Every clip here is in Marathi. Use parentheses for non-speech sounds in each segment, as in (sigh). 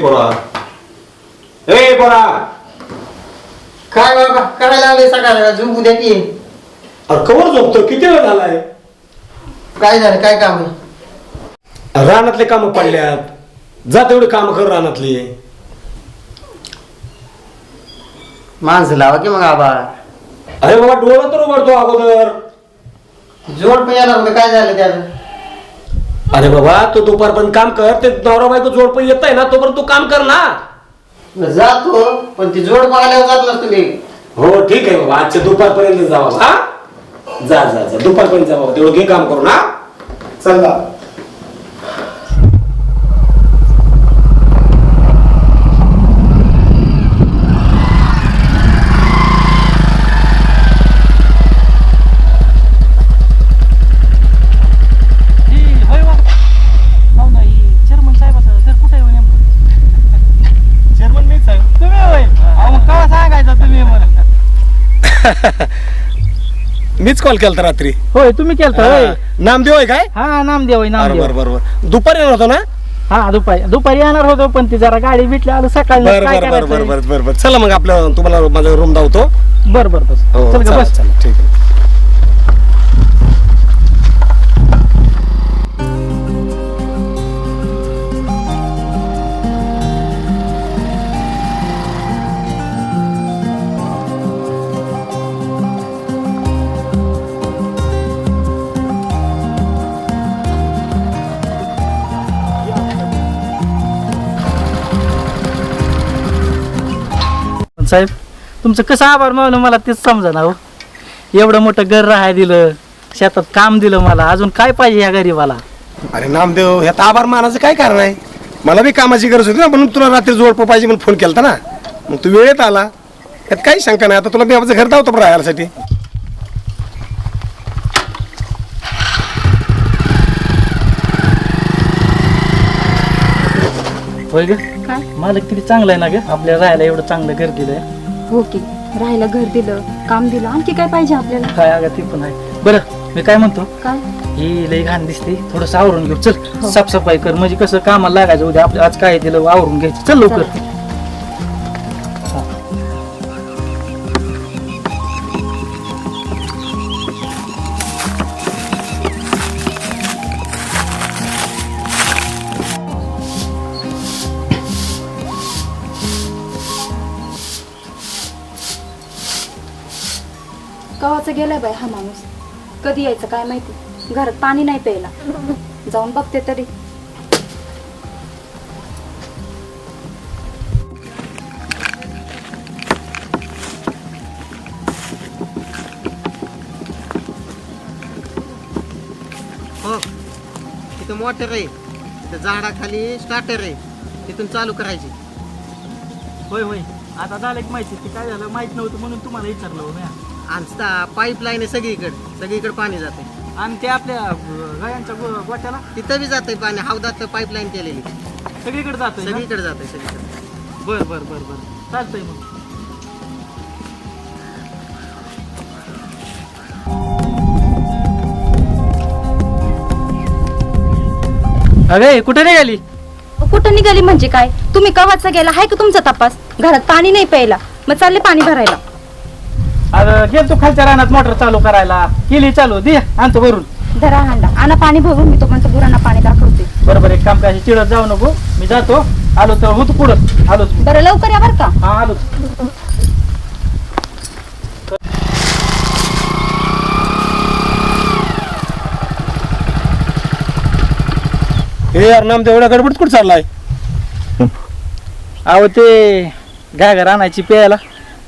पोरा. ए पोरा. काय बाबा करायला लागले सकाळ झोपू द्या की अरे कवर झोपतो किती वेळ झालाय? काय झालं काय काम आहे? रानातले काम पडल्यात. जा तेवढे काम कर रानातली. माणसं लावा की मग आबा अरे बाबा डोळा तर उघडतो अगोदर. जोड पण यायला लागलं काय झालं त्याचं? अरे बाबा तू दुपारपर्यंत काम कर ते नवरा बायको जोड पण येत आहे ना तोपर्यंत तू काम कर ना. जातो पण ती जोड पाहिल्यावर जात नसतो मी. हो ठीक आहे बाबा आजच्या दुपारपर्यंत जा बाबा हा. जा जा जा दुपारपर्यंत जा बाबा तेवढं घे काम करून हा. चल जा ही होय वा हो ना ही चेअरमन साहेबाचं घर कुठे आहे हो नेमकं चेअरमन मीच आहे तुम्ही होय अहो मग कवा सांगायचं तुम्ही मला (laughs) मीच कॉल केला रात्री. होय तुम्ही केलता होय? नामदेव आहे काय? हा नामदेव होय बरोबर नामदेव. बरोबर दुपारी येणार होतो ना? हा दुपारी दुपारी येणार होतो पण ती जरा गाडी भेटली आलं सकाळी. बर काय बर बर बर करायचं? बर बर बर चला मग आपलं तुम्हाला माझा रूम धावतो. बर बर बस. हो चल चला, का बस. चला, ठीक आहे. साहेब तुमचं कसं आभार मावलं मला तेच समजा ना हो. एवढं मोठं घर राहाय दिलं शेतात काम दिलं मला अजून काय पाहिजे या गरीबाला? अरे नामदेव ह्यात आभार मानाचं काय कारण आहे? मला बी कामाची गरज होती ना म्हणून तुला रात्री जोड पाहिजे म्हणून फोन केला ना. मग तू वेळेत आला. यात काही शंका नाही. आता तुला मी आमचं घर धावतो राहायसाठी. होय ग मालक किती चांगलं आहे ना ग? आपल्याला राहायला एवढं चांगलं घर दिलंय. हो की राहायला घर दिलं काम दिलं आणखी काय पाहिजे आपल्याला? काय अगं ते पण आहे. बरं मी काय म्हणतो? काय? ही लई घाण दिसते. थोडस आवरून घेऊ. चल हो. साफसफाई कर. म्हणजे कसं कामाला लागायचं उद्या. आपल्या आज काय दिलं आवरून घ्यायचं. चल लवकर. कधी यायचं काय माहिती? घरात पाणी नाही प्यायला. जाऊन बघते तरी. हो. तिथं मोटर आहे. तिथं झाडाखाली स्टार्टर आहे. तिथून चालू करायची. होय होय. आता झालं एक माहिती. ते काय झालं? माहीत नव्हतं म्हणून तुम्हाला विचारलं हो म्या. आणि पाईपलाईन आहे सगळीकडे. सगळीकडे पाणी जाते आणि ते आपल्या गायांच्या गो- गोट्याला तिथं बी जाते पाणी. हौदात पाईपलाईन केलेली. सगळीकडे जातोय ना? सगळीकडे जाते सगळीकडे. बर बर बर बर. चालतंय मग. अगे कुठे नाही गेली कुठं निघाली म्हणजे काय? तुम्ही कवाचा गेला? हाय का तुमचा तपास? घरात पाणी नाही प्यायला. मग चालले पाणी भरायला. अगं गेलतो खालच्या रानात मोटर चालू करायला. केली चालू दे आणतो भरून. धरा हांडा. आणा पाणी भरून मी तोपर्यंत गुरांना पाणी दाखवते. बरोबर एक काम करायचं चिडत जाऊ नको. मी जातो. आलो तर होतो पुढं. आलोच मी. बरं लवकर या बरं का? हा आलोच हे यार नामदेव एवढ्या गडबडीत कुठं चाललाय? अहो ते घागर आणायची प्यायला.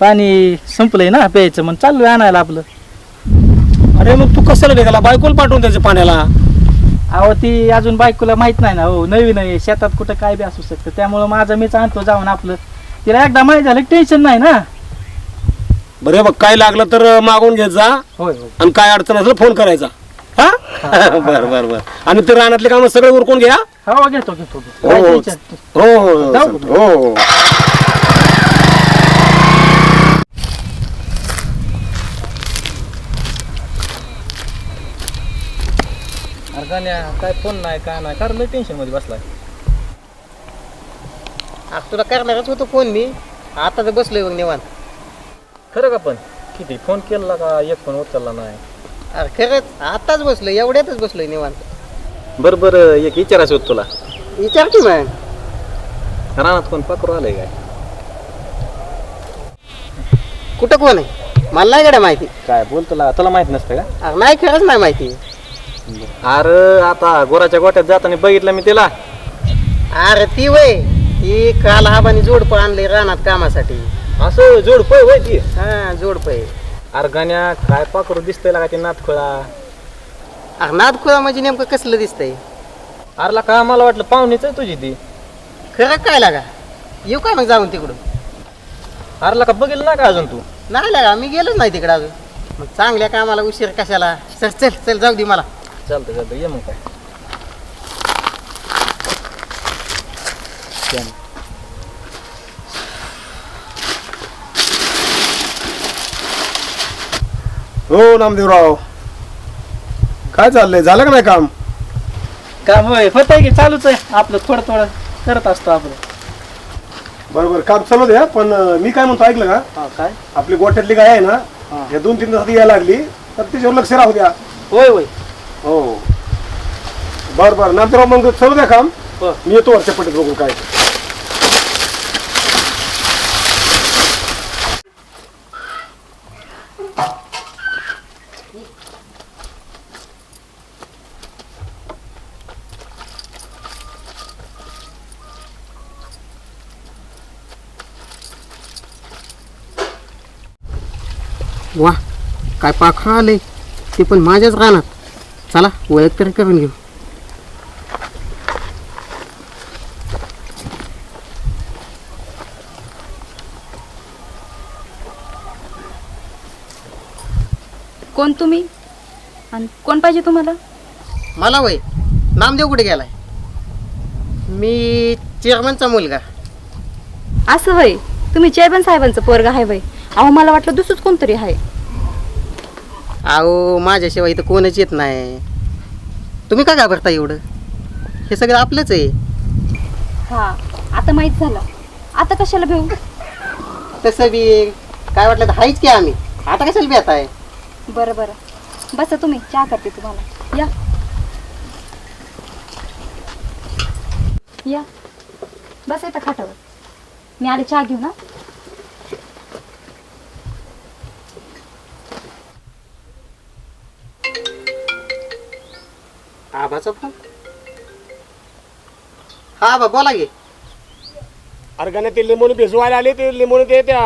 पाणी संपलंय ना प्यायचं मग चाललोय आणायला आपलं. अरे मग तू कशाला निघाला? बायकोला पाठवून त्याच्या पाण्याला. अहो ती अजून बायकोला माहीत नाही ना. हो नवीन आहे. शेतात कुठं काय बी असू शकतं. त्यामुळं माझं मीच आणतो जाऊन आपलं. तिला एकदा माहीत झालं टेन्शन नाही ना. बरे बघ काय लागलं तर मागून घेत जा. होय होय. आणि काय अडचण असलं फोन करायचा. हा? बर बर बर. आणि ते रानातले काम सगळे उरकून घ्या. हो घेतो घेतो हो काय हो tension हो हो. जाऊ. हो हो. गाण्या काय फोन नाही काय नाही. कारण टेन्शनमध्ये बसलाय. आता तुला करणारच होतो फोन मी. आता तर बसलोय बघ निवांत. खरं का पण? किती? फोन केला का? एक फोन उचलला नाही. अरे खरंच आताच बसलोय एवढ्यातच बसलोय निवांत. बरं बरं एक विचारायचं होतं तुला. विचार की मग. रानात कोण पाकरू आलंय काय? कुठं कोण आहे? मला नाही गड्या माहिती. काय बोल तुला तुला माहीत नसतं का? अरे नाही खरंच नाही माहिती. अरे आता गोराच्या गोट्यात जाताना बघितलं मी तिला. अरे ती वय. ती काल हाबानी जोडपं आणले रानात कामासाठी. असं जोड पळ वय ती? हा जोडपं. आहे अरे गाण्या काय पाकरू दिसतंय का ते नातखोळा अरे नादखुळा म्हणजे नेमकं कसलं दिसतंय? अरला का मला वाटलं पाहुणीच आहे तुझी ती. खरं काय लागा? येऊ काय मग जाऊन तिकडून? अरला का बघितलं ना का अजून तू? नाही लागा मी गेलोच नाही तिकडे अजून. मग चांगल्या कामाला उशीर कशाला? चल चल चल जाऊ दे मला. चालतं चालतं. ये मग काय. हो नामदेवराव. काय चाललंय? झालं का नाही काम? काम होय. होत आहे की चालूच आहे. आपलं थोडं थोडं करत असतो आपलं बरोबर. काम चालू द्या पण अं, मी काय म्हणतो ऐकलं का? हा काय? आपली गोठ्यातली गाय आहे ना हा. या दोन तीन दिवसात यायला लागली तर तिच्यावर लक्ष राहू द्या. होय होय. बर बर. नामदेवराव मग चालू द्या काम. मी येतो वरच्या पट्टीत बघून काय. ते. वा काय पाखरं आलंय ते पण माझ्याच रानात. चला ओळख तरी करून घेऊ. कोण तुम्ही? आणि कोण पाहिजे तुम्हाला? मला वय. नामदेव कुठे गेलाय? मी चेअरमनचा मुलगा. असं होय तुम्ही चेअरमन साहेबांचं पोरगा आहे वय. अहो मला वाटलं दुसरंच कोणतरी आहे. अहो माझ्याशिवाय इथं कोणच येत नाही. तुम्ही का घाबरता एवढं? हे सगळं आपलंच आहे. हा आता माहीत झालं. आता कशाला भेऊ? तसं बी काय वाटलं तर हायच की आम्ही. आता कशाला बी आहे बरं बरं. बसा तुम्ही चहा करते तुम्हाला. या. या. बस येतं खाटावर. मी आले चहा घेऊ ना आबाचा फोन हा आबा बोला गे अरे ते लिंबून भिजवायला आले ते लिंबून ते त्या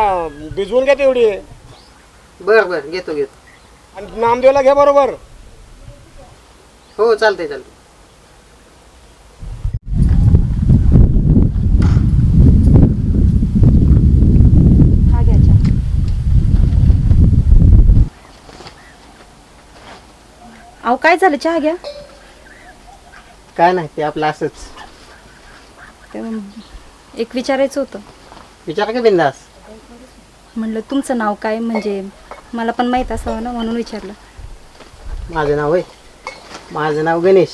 भिजवून घ्या तेवढी. बर बर घेतो घेतो. आणि नामदेवला घ्या बरोबर. हो चालतंय चालतंय. हा घ्या चहा. अहो काय झालं? चहा घ्या. काय नाही ते आपलं असंच. ते एक विचारायचं होतं. विचारा का बिंदास. म्हणलं तुमचं नाव काय? म्हणजे मला पण माहीत असावं ना म्हणून विचारलं. माझं नाव आहे माझं नाव गणेश.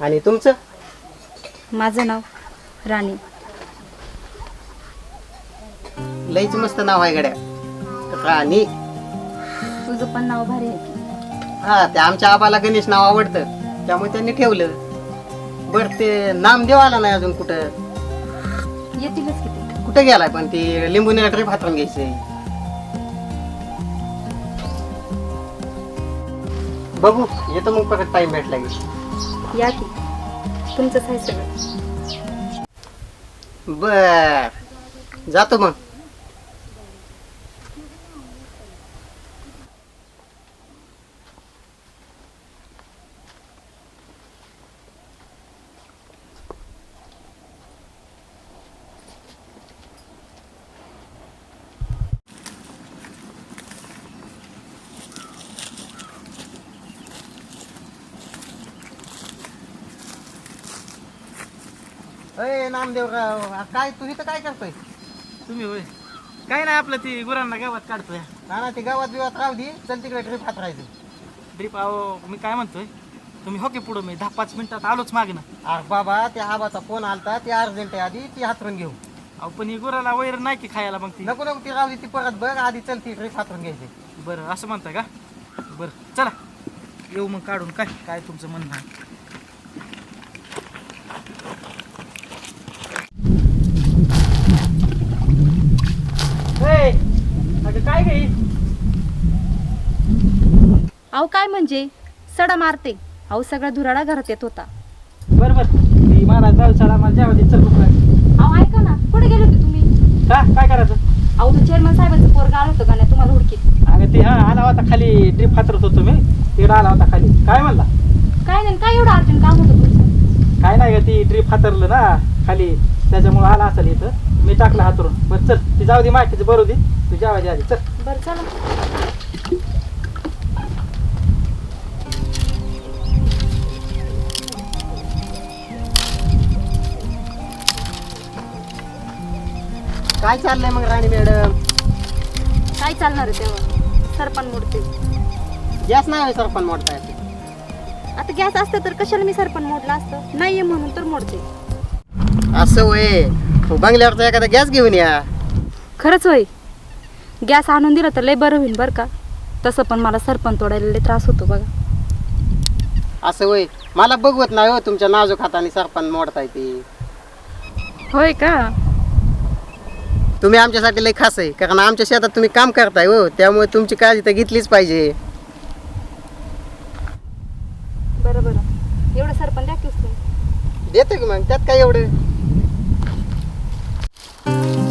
आणि तुमचं? माझं नाव राणी. लईच मस्त नाव आहे गड्या. राणी. तुझं पण नाव भारी आहे की. हा ते आमच्या आबाला गणेश नाव आवडतं. त्यामुळे त्यांनी ठेवलं. बर ते नामदेव आला नाही अजून कुठं? येतीलच किती कुठं गेलाय पण ती लिंबू ट्रिप हातरून घ्यायचंय. बघू येतो मग परत टाइम भेटला की. या की. तुमचंच आहे सगळं. बर. जातो मग. अय नामदेवराव आ, काय तू इथं काय करतोय? तुम्ही होय. काय नाही आपलं ती गुरांना गावात काढतोय. ना ना ते गावात बिवात राहू दे. चल तिकडे ट्रिप हात राहायचं ड्रीप अहो मी काय म्हणतोय? तुम्ही हो की पुढं मी? दहा पाच मिनिटात आलोच मागे ना. अरे बाबा त्या आबाचा फोन आलता ते अर्जंट आहे आधी ती हातरून घेऊ. अहो पण ही गुराला वैर नाही की खायला मग ती. नको नको ती राहू दे, ती परत बघ. आधी चल ती ट्रिप हातरून घ्यायची. बरं असं म्हणताय का? बरं चला. येऊ मग काढून. काय काय तुमचं म्हणणं आहे ए, अगं काय गई अहो काय म्हणजे? सडा मारते. अहो सगळा धुराडा घरात येत होता. बरं बरं. ती मला जाऊ चला मला जेवा दे चल अहो ऐका ना. कुठे गेले होते तुम्ही? का? काय करायचं? अहो तो चेअरमन साहेबांचं पोरगा आलं होतं का नाही? तुम्हाला हुडकीत अगं ते हा आला होता खाली. ड्रीप हातरत होतो मी. तिकडं आला होता खाली. काय म्हणला? काय नाही काय एवढं अर्जंट काम होतं तुमचं? काय नाही ग ती ड्रीप हातरलं ना खाली. त्याच्यामुळे आला असेल इथं. मी टाकलं हातरून. बरं चल ती जाऊ दे माहितीचं बरोबर दे. तू जेवायची आधी चल. बरं चला. काय चाललंय मग राणी मॅडम? काय चालणार आहे तेव्हा? सरपण मोडते. गॅस नाही होय सरपण मोडता येते. आता गॅस असतं तर कशाला मी सरपण मोडला असतं? नाहीये म्हणून तर मोडते. असं वय बंगल्यावरचा एखादा गॅस घेऊन या. खरंच होय. गॅस आणून दिला तर लय बरं होईल बरं का. तसं पण मला सरपण तोडायला लय त्रास होतो बघा. असं वय मला बघवत नाही हो तुमच्या नाजूक हाताने सरपण मोडता येते होय का? तुम्ही आमच्यासाठी लय खास आहे. कारण आमच्या शेतात तुम्ही काम करताय हो. त्यामुळे तुमची काळजी तर घेतलीच पाहिजे. बरं बरं. एवढं सरपण द्या की उचलून. देतो की मग. त्यात काय एवढं? Thank you.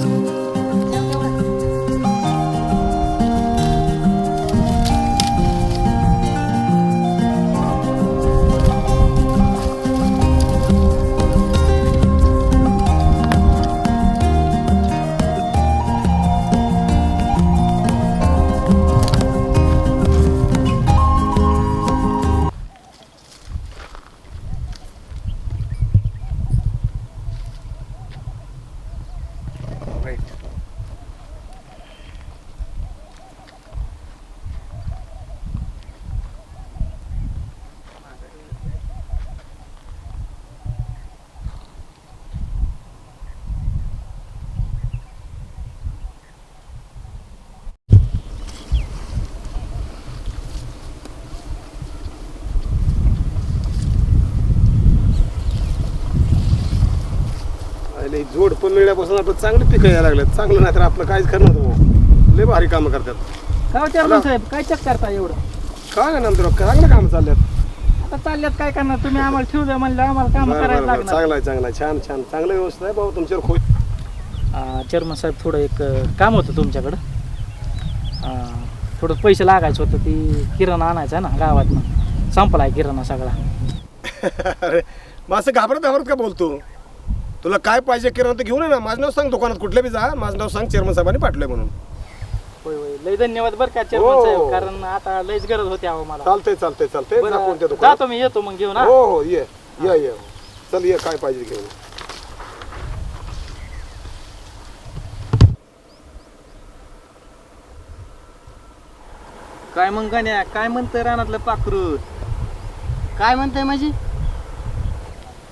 आणि जोड पण मिळण्यापासून आपलं चांगले पिकं यायला लागलेत चांगलं नाही तर आपलं काहीच खरं नव्हतं. लय भारी कामं करतात. काय चेअरमन साहेब? काय चेक करता एवढं? काय नंतर चांगलं काम चालल्यात. आता चालल्यात काय करणार? तुम्ही आम्हाला ठेवू द्या म्हणलं आम्हाला काम बरं, करायला बरं, बरं. लागणार. चांगलं आहे चांगलं आहे. छान छान. चांगलं व्यवस्था आहे भाऊ तुमच्यावर खुश. चेअरमन साहेब थोडं एक अं, काम होतं तुमच्याकडं. अं, थोडं पैसे लागायचं होतं ती किराणा आणायचा आहे ना गावातनं. संपला आहे किराणा सगळा. (laughs) अरे मग असं घाबरत घाबरत का बोलतो? तुला काय पाहिजे किराणा तर घेऊन ये ना. माझं नाव सांग दुकानात. कुठल्या बी जा. माझं नाव सांग चेअरमन साहेबांनी पाठवलंय म्हणून. होय होय. लय धन्यवाद बरं का चेअरमन हो. साहेब. कारण आता लयच गरज होती अहो मला. चालतंय चालतंय चालतंय. जा कोणत्या बरं दुकानात. जातो मी येतो मग घेऊन हा. हो हो ये. ये ये. चल ये. काय पाहिजे घेऊन. काय मग गाण्या? काय म्हणतंय रानातलं पाखरू? काय म्हणताय माझी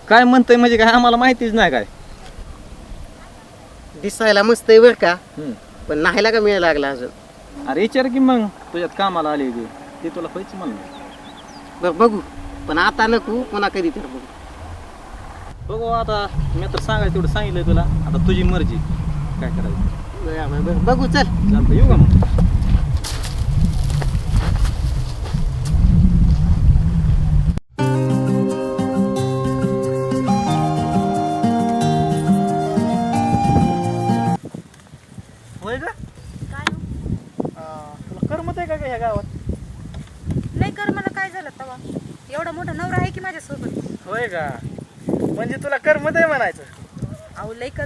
काय म्हणतंय म्हणजे काय आम्हाला माहितीच नाही काय. दिसायला मस्त आहे बरं का. हम्म. पण नाहीला का मिळायला लागला अजून? अरे विचार की मग तुझ्यात कामाला आली गे ते तुला पैसे म्हणलं बरं बघू. पण आता नको पुन्हा कधी तर बघू. बघू आता मी तर सांगायचं तेवढं सांगितलंय तुला. आता तुझी मर्जी. काय करायचं? बरं, बरं, बरं. बघू चल. चालतं येऊ का मग?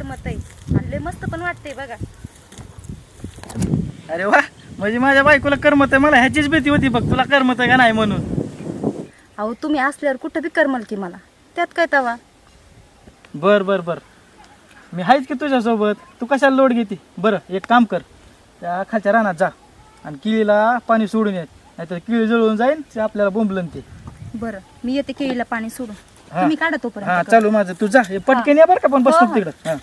करमत आहे. आणि लय मस्त पण वाटते बघा. अरे वा म्हणजे माझ्या बायकोला करमत आहे मला ह्याचीच भीती होती बघ तुला करमत आहे का नाही म्हणून. अहो तुम्ही असल्यावर कुठं बी करमल की मला. त्यात काय तवा? बर बर बर. मी आहेच की तुझ्यासोबत. तू कशाला लोड घेते? बरं एक काम कर. त्या खालच्या रानात जा. आणि किळीला पाणी सोडून ये. नाहीतर किळी जळून जाईल ते आपल्याला बोंबलन ते. बरं मी येते केळीला पाणी सोडून. हा. तुम्ही काढा हा तोपर्यंत चालू माझं. तू जा. हे पटकन या बरं का पण हो, बसतो हो. तिकडं. हा.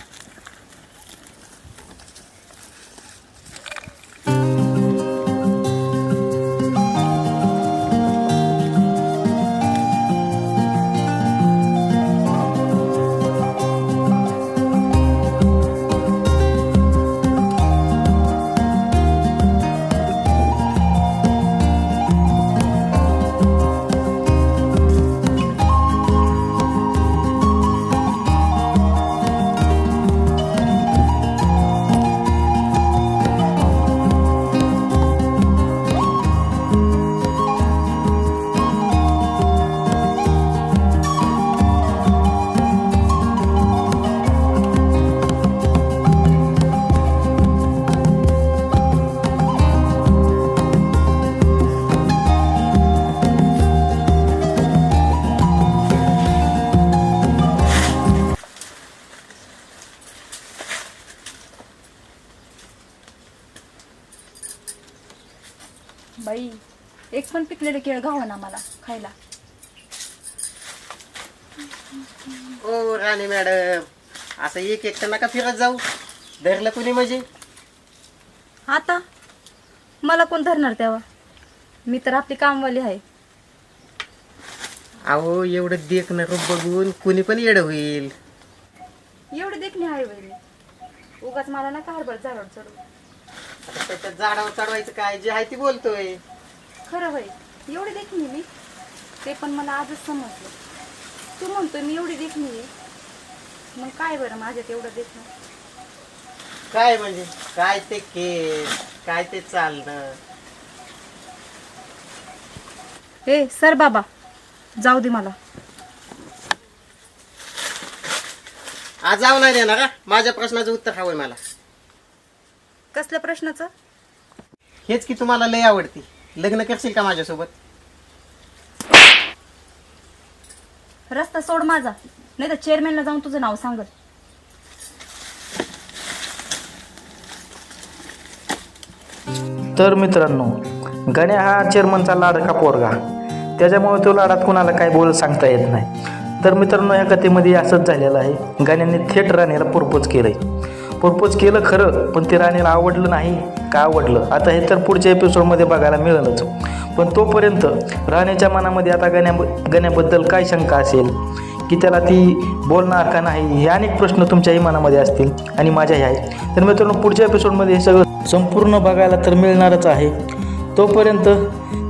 पण पिकलेलं केळ घावं ना मला खायला. ओ राणी मॅडम असं एक एक नका फिरत जाऊ. धरलं कुणी म्हणजे? आता? मला कोण धरणार तेव्हा? मी तर आपली कामवाली आहे. अहो एवढं देखणं रूप बघून कुणी पण येडं होईल. एवढी देखणी आहे वैरी उगाच मला नका हरभर झाडावर चढू आता त्याच्यात झाडावर चढवायचं काय? जे आहे ती बोलतोय. खरं होय एवढी देखणी मी. ते पण मला आजच समजलं. तू म्हणतोय मी एवढी देखणी आहे. मग काय बरं माझ्यात एवढं देखणं? काय म्हणजे? काय ते केस? काय ते चालणं? ए सर बाबा जाऊ दे मला. आज जाऊ नाही देणार का? माझ्या प्रश्नाचं उत्तर हवंय मला. कसल्या प्रश्नाचं? हेच की तुम्हाला लय आवडती. लग्न करशील का माझ्यासोबत? रस्ता सोड माझा. नाही तर चेअरमॅनला जाऊन तुझं नाव सांगल. तर मित्रांनो गण्या हा चेअरमनचा लाडका पोरगा. त्याच्यामुळे तो लाडात कुणाला काय बोल सांगता येत नाही. तर मित्रांनो या कथेमध्ये असंच झालेलं आहे. गाण्याने थेट राणीला प्रपोज केलंय. प्रपोज केलं खरं पण ते राणीला आवडलं नाही. का आवडलं? आता हे तर पुढच्या एपिसोडमध्ये बघायला मिळेलच. पण तोपर्यंत राणीच्या मनामध्ये आता गण्या गण्याबद्दल काय शंका असेल? की त्याला ती बोलणार का नाही? हे अनेक प्रश्न तुमच्याही मनामध्ये असतील आणि माझ्याही आहेत. तर मित्रांनो पुढच्या एपिसोडमध्ये हे सगळं संपूर्ण बघायला तर मिळणारच आहे. तोपर्यंत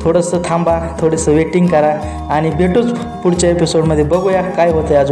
थोडंसं थांबा थोडंसं वेटिंग करा आणि भेटूच पुढच्या एपिसोडमध्ये बघूया काय होतं अजून.